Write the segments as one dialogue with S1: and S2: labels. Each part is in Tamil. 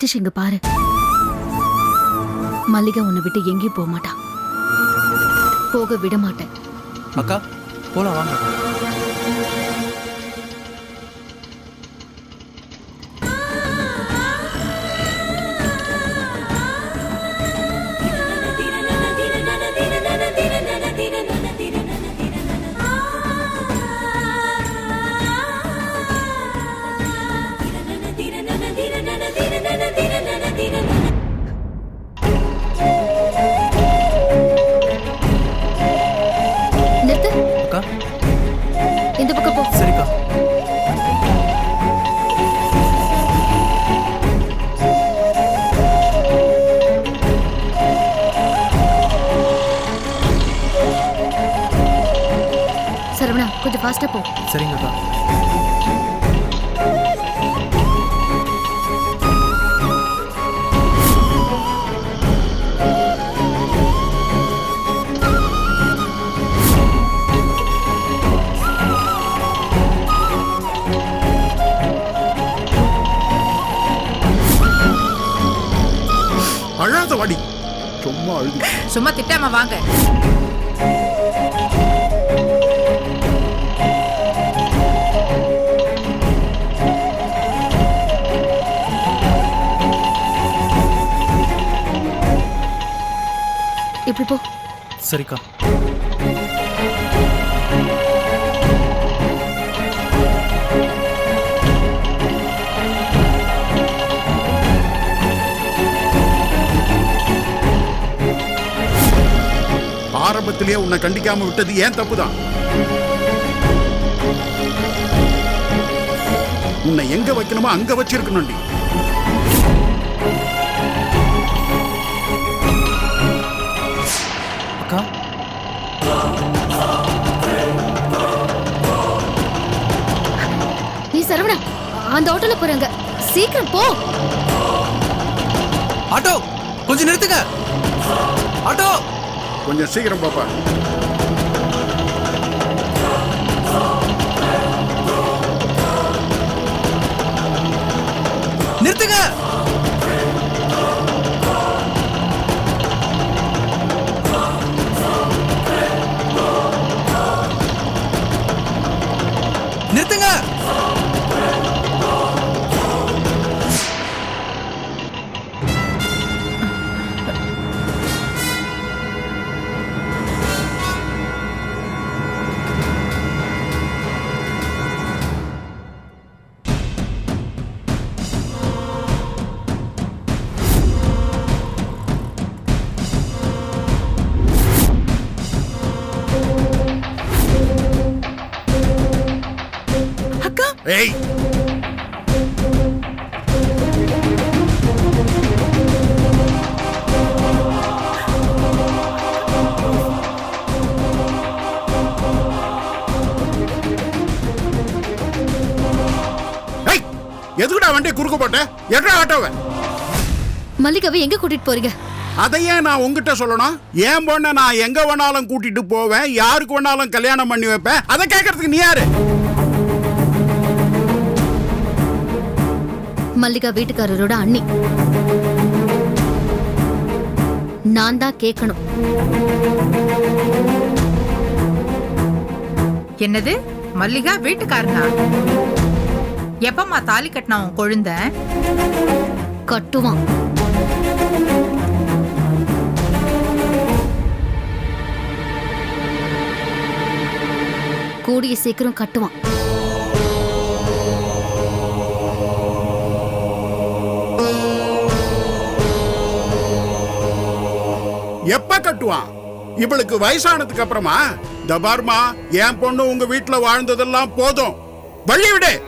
S1: ராஜேஷ் இங்க பாரு. மல்லிகா உன்னை விட்டு எங்கேயும் போக மாட்டா. போக விட மாட்டேன்.
S2: அக்கா போலாம் வாங்க.
S3: சும்மா
S4: திட்டாம வாங்க.
S1: இப்படி போ.
S2: சரிக்கா.
S3: ஆரம்பத்திலேயே உன்னை கண்டிக்காம விட்டது ஏன் தப்புதான்? உன்னை எங்க வைக்கணுமோ அங்க வச்சிருக்கணும்டி.
S2: அக்கா.
S1: நீ சரவணா அந்த ஆட்டோல போறாங்க. சீக்கிரம் போ.
S2: ஆட்டோ கொஞ்சம் நிறுத்துங்க. ஆட்டோ.
S3: கொஞ்சம் சீக்கிரம் பாப்பா.
S2: நிறுத்துங்க.
S3: ஏய். எதுக்குடா வண்டி குறுக்க போட்ட? எட்ரா ஆட்டோவை?
S1: மல்லிகாவை எங்க கூட்டிட்டு போறீங்க?
S3: அதையே நான் உங்ககிட்ட சொல்லணும். ஏன் பொண்ணை நான் எங்க வேணாலும் கூட்டிட்டு போவேன்? யாருக்கு வேணாலும் கல்யாணம் பண்ணி வைப்பேன்? அதை கேட்கறதுக்கு நீ யாரு?
S1: மல்லிகா வீட்டுக்காரரோட அண்ணி. நான் தான் கேட்கணும்
S4: என்னது? மல்லிகா வீட்டுக்காரனா? எப்பம்மா தாலி கட்டினா உன் கொழுந்த?
S1: கட்டுவான். கூடிய சீக்கிரம் கட்டுவான்.
S3: எப்ப கட்டுவான் இவளுக்கு வயசானதுக்கு அப்புறமா? இந்த பாருமா என் பொண்ணு உங்க வீட்டுல வாழ்ந்ததெல்லாம் போதும். வள்ளி விடு.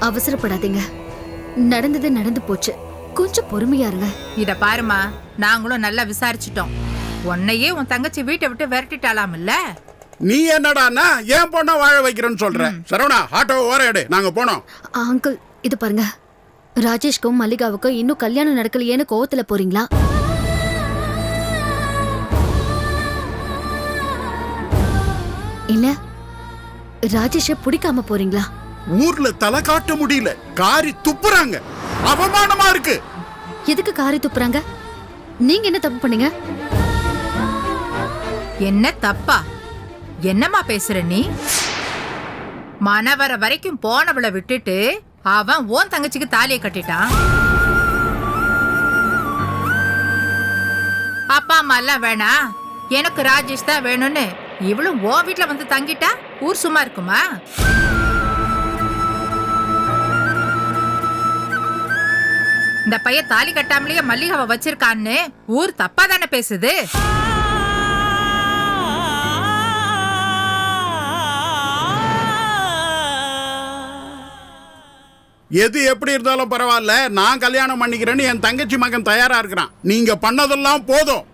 S1: அவசரப்படாதீங்க. நடந்தது நடந்து போச்சு. கொஞ்சம் பொறுமையா இருங்க.
S4: இத பாருமா நாங்களும் நல்லா விசாரிச்சிட்டோம். உன்னையே உன் தங்கச்சி வீட்டை விட்டு விரட்டிட்டாலாம் இல்ல
S3: நீ என்னடான்னா என் பொண்ணை வாழ வைக்கிறேன்னு சொல்ற. சரவணா ஆட்டோ ஓர எடு. நாங்க போனோம்.
S1: ஆ, அங்கிள் இது பாருங்க. ராஜேஷ்க்கும் மல்லிகாவுக்கும் இன்னும் கல்யாணம் நடக்கலையேன்னு கோவத்துல போறீங்களா? இல்ல ராஜேஷ பிடிக்காம போறீங்களா?
S3: ஊர்ல தலை காட்ட முடியல காரி துப்புறாங்க. அவமானமா இருக்கு.
S1: எதுக்கு காரி துப்புறாங்க? நீங்க என்ன தப்பு பண்ணீங்க?
S4: என்ன தப்பா? என்னம்மா பேசுற நீ? மனவர வரைக்கும் போனவளை விட்டுட்டு அவன் ஓன் தங்கச்சிக்கு தாலியை கட்டிட்டான். அப்பா அம்மா எல்லாம் வேணாம் எனக்கு ராஜேஷ் தான் வேணும்னு இவளும் ஓ வீட்டில் வந்து தங்கிட்டா ஊர் சும்மா இருக்குமா? இந்த பையன் தாலி கட்டாமலேயே மல்லிகாவை வச்சிருக்கான்னு ஊர் தப்பா தானே பேசுது?
S3: எது எப்படி இருந்தாலும் பரவாயில்ல நான் கல்யாணம் பண்ணிக்கிறேன்னு என் தங்கச்சி மகன் தயாரா இருக்கிறான். நீங்க பண்ணதெல்லாம் போதும்.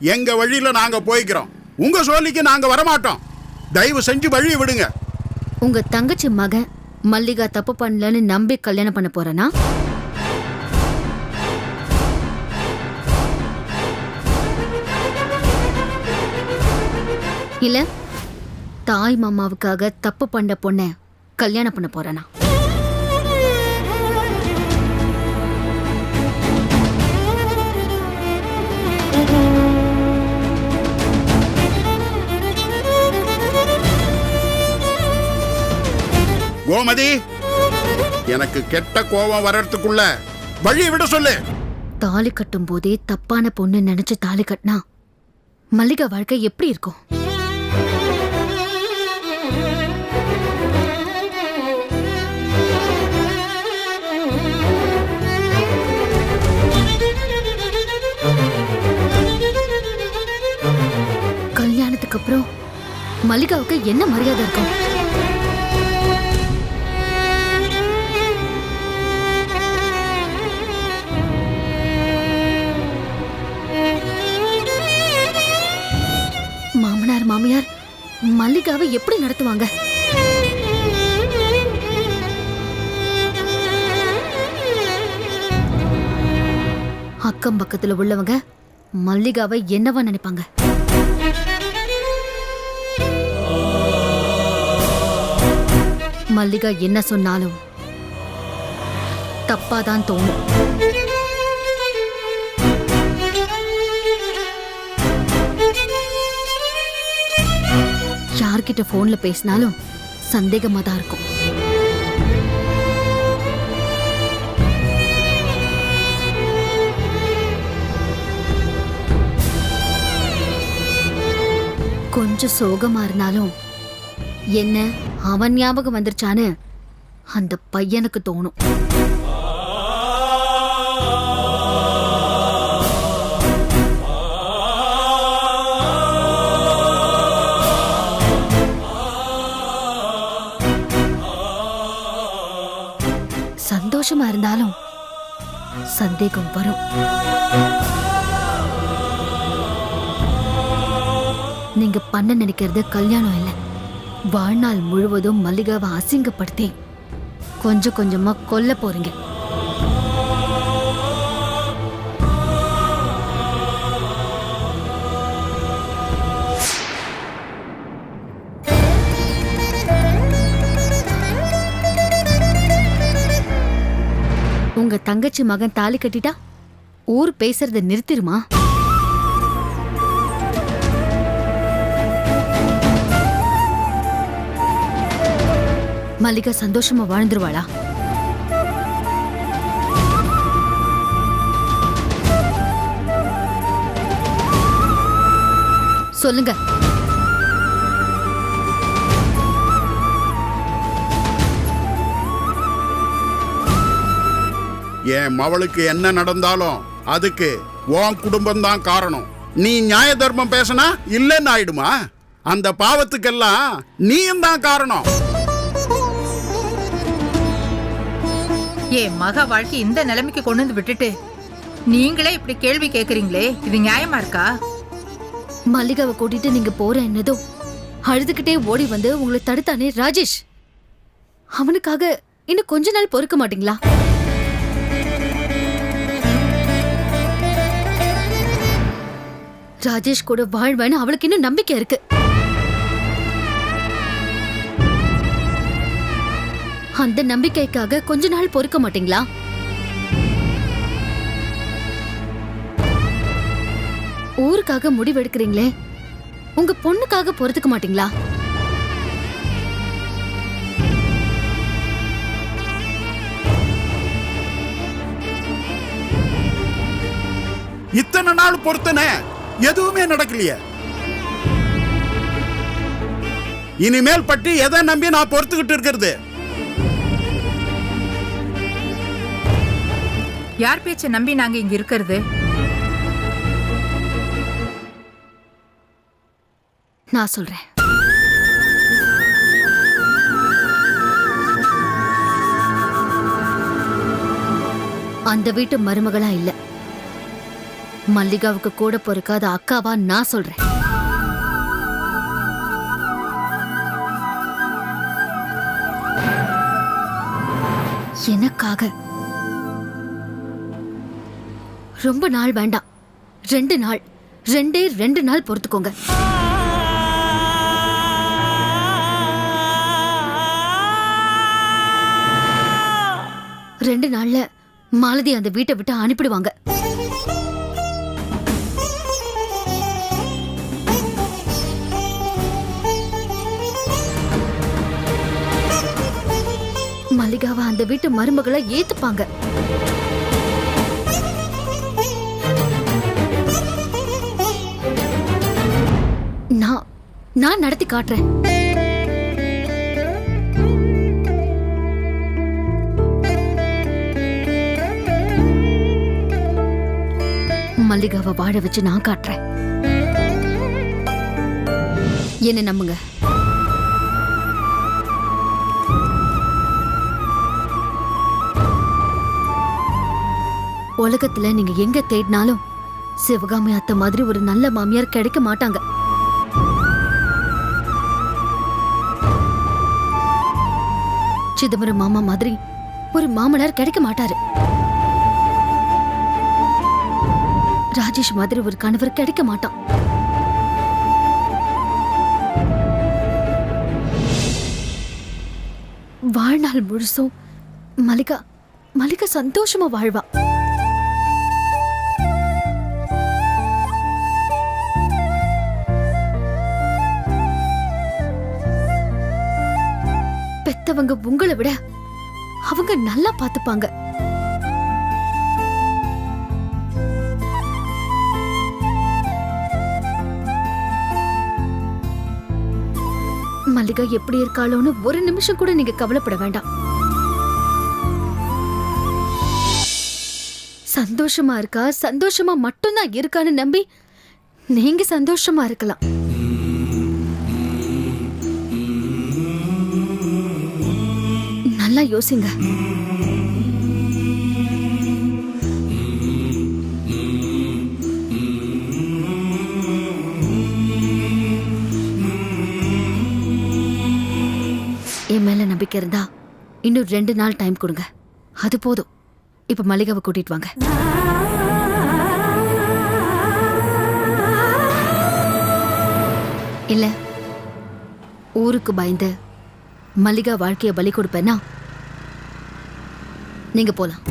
S3: எங்க வழியில நாங்க போய்க்கிறோம். உங்க சோழிக்கு நாங்க வரமாட்டோம். தயவு செஞ்சு வழி விடுங்க.
S1: உங்க தங்கச்சி மகன் மல்லிகா தப்பு பண்ணலன்னு நம்பி கல்யாணம் பண்ண போறனா? இல்ல தாய் மாமாவுக்காக தப்பு பண்ண பொண்ண கல்யாணம் பண்ண போறனா?
S3: கோமதி எனக்கு கெட்ட கோபம் வர்றதுக்குள்ள வழி விட சொல்லு.
S1: தாலி கட்டும் போதே தப்பான பொண்ணு நினைச்சு தாலி கட்டினா மல்லிகா வாழ்க்கை எப்படி இருக்கும்? கல்யாணத்துக்கு அப்புறம் மல்லிகாவுக்கு என்ன மரியாதை இருக்கும்? மல்லிகாவை எப்படி நடத்துவாங்க? அக்கம் பக்கத்துல உள்ளவங்க மல்லிகாவை என்னவா நினைப்பாங்க? மல்லிகா என்ன சொன்னாலும் தப்பாதான் தோணும். யார்கிட்ட போன்ல பேசினாலும் சந்தேகமா தான் இருக்கும். கொஞ்சம் சோகமா இருந்தாலும் என்ன அவன் ஞாபகம் வந்துருச்சான்னு அந்த பையனுக்கு தோணும். சந்தோஷமா இருந்தாலும் சந்தேகம் வரும். நீங்க பண்ண நினைக்கிறது கல்யாணம் இல்ல. வாழ்நாள் முழுவதும் மல்லிகாவை அசிங்கப்படுத்தி கொஞ்சம் கொஞ்சமா கொல்ல போறீங்க. உங்க தங்கச்சி மகன் தாலி கட்டிட்டா ஊர் பேசுறத நிறுத்திருமா? மல்லிகா சந்தோஷமா வாழ்ந்துருவாளா? சொல்லுங்க.
S3: என் மவளுக்கு என்ன நடந்தாலும் அதுக்கு உன் குடும்பம் தான் காரணம். நீ நியாய தர்மம் பேசினா இல்லைன்னு ஆயிடுமா? அந்த பாவத்துக்கெல்லாம் நீயும் தான் காரணம்.
S4: என் மக வாழ்க்கை இந்த நிலைமைக்கு கொண்டு வந்து விட்டுட்டு நீங்களே இப்படி கேள்வி கேக்குறீங்களே? இது நியாயமா இருக்கா?
S1: மல்லிகாவை கூட்டிட்டு நீங்க போற என்னதும் அழுதுகிட்டே ஓடி வந்து உங்களை தடுத்தானே ராஜேஷ்? அவனுக்காக இன்னும் கொஞ்ச நாள் பொறுக்க மாட்டீங்களா? ராஜேஷ் கூட வாழ்வேன்னு அவளுக்கு இன்னும் நம்பிக்கை இருக்கு. அந்த நம்பிக்கைக்காக கொஞ்ச நாள் பொறுக்க மாட்டீங்களா? ஊருக்காக முடிவெடுக்கிறீங்களே உங்க பொண்ணுக்காக பொறுத்துக்க மாட்டீங்களா?
S3: இத்தனை நாள் பொறுத்தனே எதுவுமே நடக்கலையே. இனிமேல் பற்றி எதை நம்பி நான் பொறுத்துக்கிட்டு இருக்கிறது?
S4: யார் பேச்ச நம்பி நாங்க இங்க இருக்கிறது?
S1: நான் சொல்றேன். அந்த வீட்டு மருமகளா இல்ல. மல்லிகாவுக்கு கூட பொறுக்காத அக்காவா நான் சொல்றேன். எனக்காக. ரொம்ப நாள் வேண்டாம். ரெண்டு நாள். ரெண்டே ரெண்டு நாள் பொறுத்துக்கோங்க. ரெண்டு நாள்ல மாலதி அந்த வீட்டை விட்டு அனுப்பிடுவாங்க. மல்லிகாவை அந்த வீட்டு மருமகளை ஏத்துப்பாங்க. நான் நான் நடத்தி காட்டுறேன். மல்லிகாவை வாழ வச்சு நான் காட்டுறேன். என்ன நம்புங்க. உலகத்துல நீங்க எங்க தேடினாலும் சிவகாமி அத்தை மாதிரி ஒரு நல்ல மாமியார் கிடைக்க மாட்டாங்க. சிதம்பரம் மாமா மாதிரி ஒரு மாமனார் கிடைக்க மாட்டாரு. ராஜேஷ் மாதிரி ஒரு கணவர் கிடைக்க மாட்டான். வாழ்நாள் முழுசும் மல்லிகா மல்லிகா சந்தோஷமா வாழ்வா. பெத்தவங்க உங்களை விட அவங்க நல்லா பாத்துப்பாங்க மல்லிகா எப்படி இருக்காளோன்னு ஒரு நிமிஷம் கூட நீங்க கவலைப்பட வேண்டாம். சந்தோஷமா இருக்கா? சந்தோஷமா மட்டும்தான் இருக்கான்னு நம்பி நீங்க சந்தோஷமா இருக்கலாம். நல்லா யோசிங்க. என் மேல நம்பிக்கை இருந்தா இன்னும் ரெண்டு நாள் டைம் கொடுங்க. அது போதும். இப்ப மளிகாவை கூட்டிட்டு வாங்க. இல்ல ஊருக்கு பயந்து மல்லிகா வாழ்க்கையை பலி கொடுப்பேன்னா நீங்க போலாம்.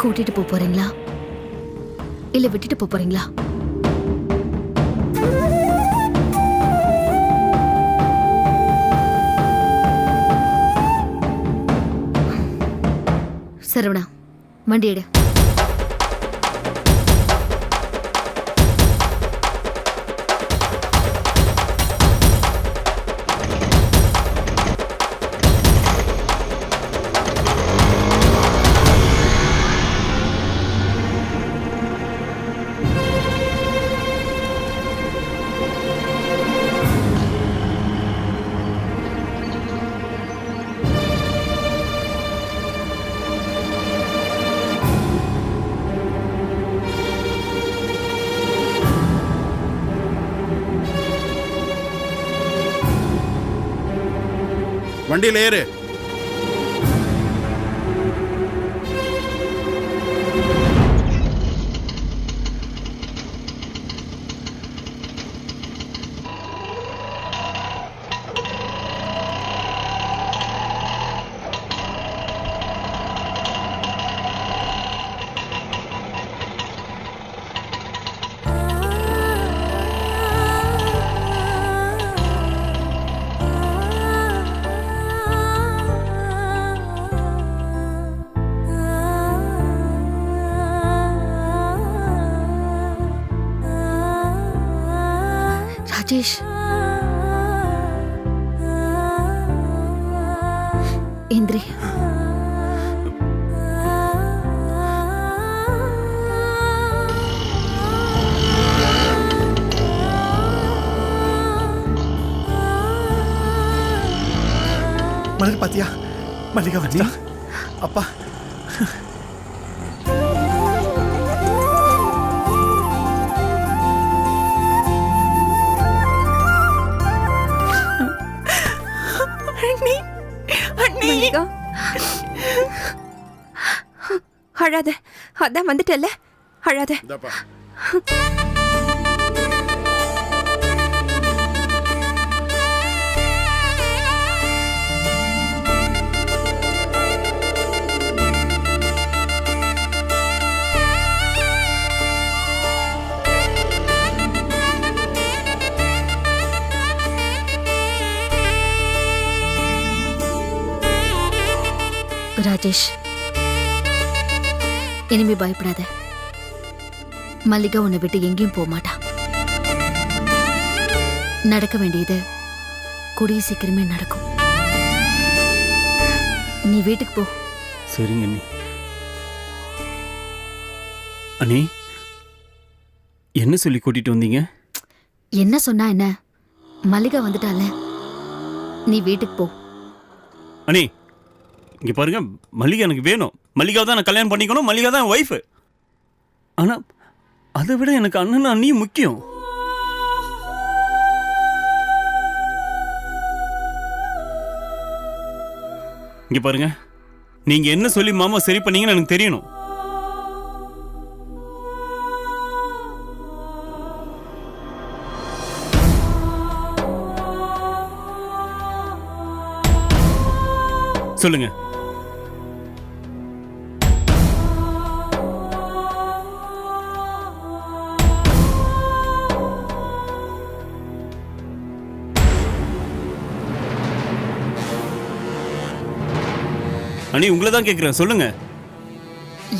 S1: கூட்டிட்டு போப் போறீங்களா? இல்ல விட்டுட்டு போப் போறீங்களா? சரவணா வண்டி எடு.
S3: வண்டியில் ஏறு.
S1: ராஜேஷ் இந்திரி
S5: மலர் பாத்தியா மல்லிகா வந்துட்டா அப்பா
S6: அழாத. அதான் வந்துட்டல அழாத.
S1: ராஜேஷ் இனிமே பயப்படாத. மல்லிகா உன்னை விட்டு எங்கேயும் போக மாட்டா. நடக்க வேண்டியது கூடிய சீக்கிரமே நடக்கும். நீ வீட்டுக்கு போ.
S7: சரிங்க அண்ணி. அண்ணி என்ன சொல்லி கூட்டிட்டு வந்தீங்க?
S1: என்ன சொன்னா என்ன? மல்லிகா வந்துட்டால. நீ வீட்டுக்கு போ.
S7: அண்ணி இங்கே பாருங்க மல்லிகா எனக்கு வேணும். மல்லிகா தான் நான் கல்யாணம் பண்ணிக்கணும். மல்லிகா தான் ஒய்ஃபு ஆனால் அதை விட எனக்கு அண்ணன் அண்ணியும் முக்கியம். இங்கே பாருங்க நீங்கள் என்ன சொல்லி மாமா சரி பண்ணீங்கன்னு எனக்கு தெரியணும். சொல்லுங்கள் அண்ணி உங்களை தான் கேட்குறேன் சொல்லுங்க.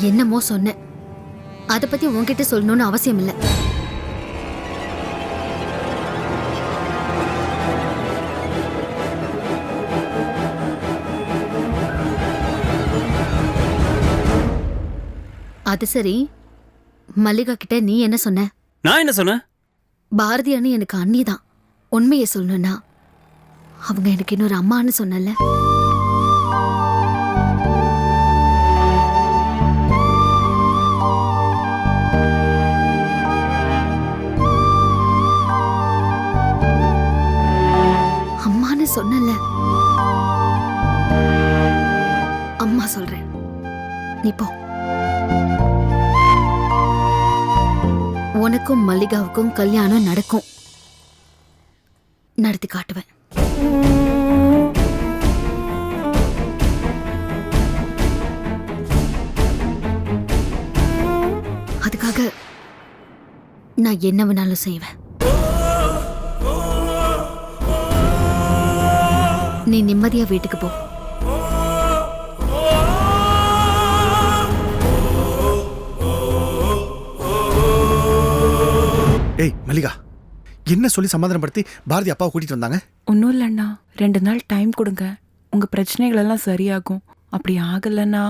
S1: என்னமோ சொன்னேன் அத பத்தி உன்கிட்ட சொல்லணும்னு அவசியம் இல்ல அது சரி. மல்லிகா கிட்ட நீ என்ன சொன்ன?
S7: நான் என்ன சொன்னேன்
S1: பாரதி அண்ணி எனக்கு அண்ணி தான் உண்மையை சொல்லணும்னா அவங்க எனக்கு இன்னொரு அம்மான்னு சொன்னல. அம்மான்னு சொன்னல அம்மா சொல்றேன். நீ போ. உனக்கும் மல்லிகாவுக்கும் கல்யாணம் நடக்கும். நடத்தி காட்டுவேன். அதுக்காக நான் என்ன வேணாலும் செய்வேன். நீ நிம்மதியா வீட்டுக்கு போ.
S5: ஏய் மல்லிகா என்ன சொல்லி சமாதானப்படுத்தி பாரதி அப்பாவை கூட்டிட்டு வந்தாங்க?
S8: ஒன்றும் இல்லைண்ணா. ரெண்டு நாள் டைம் கொடுங்க. உங்கள் பிரச்சனைகள் எல்லாம் சரியாகும். அப்படி ஆகலைன்னா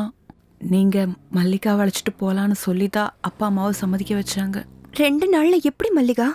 S8: நீங்கள் மல்லிகாவை அழைச்சிட்டு போகலான்னு சொல்லி தான் அப்பா அம்மாவை சம்மதிக்க வச்சாங்க.
S6: ரெண்டு நாள்ல எப்படி மல்லிகா?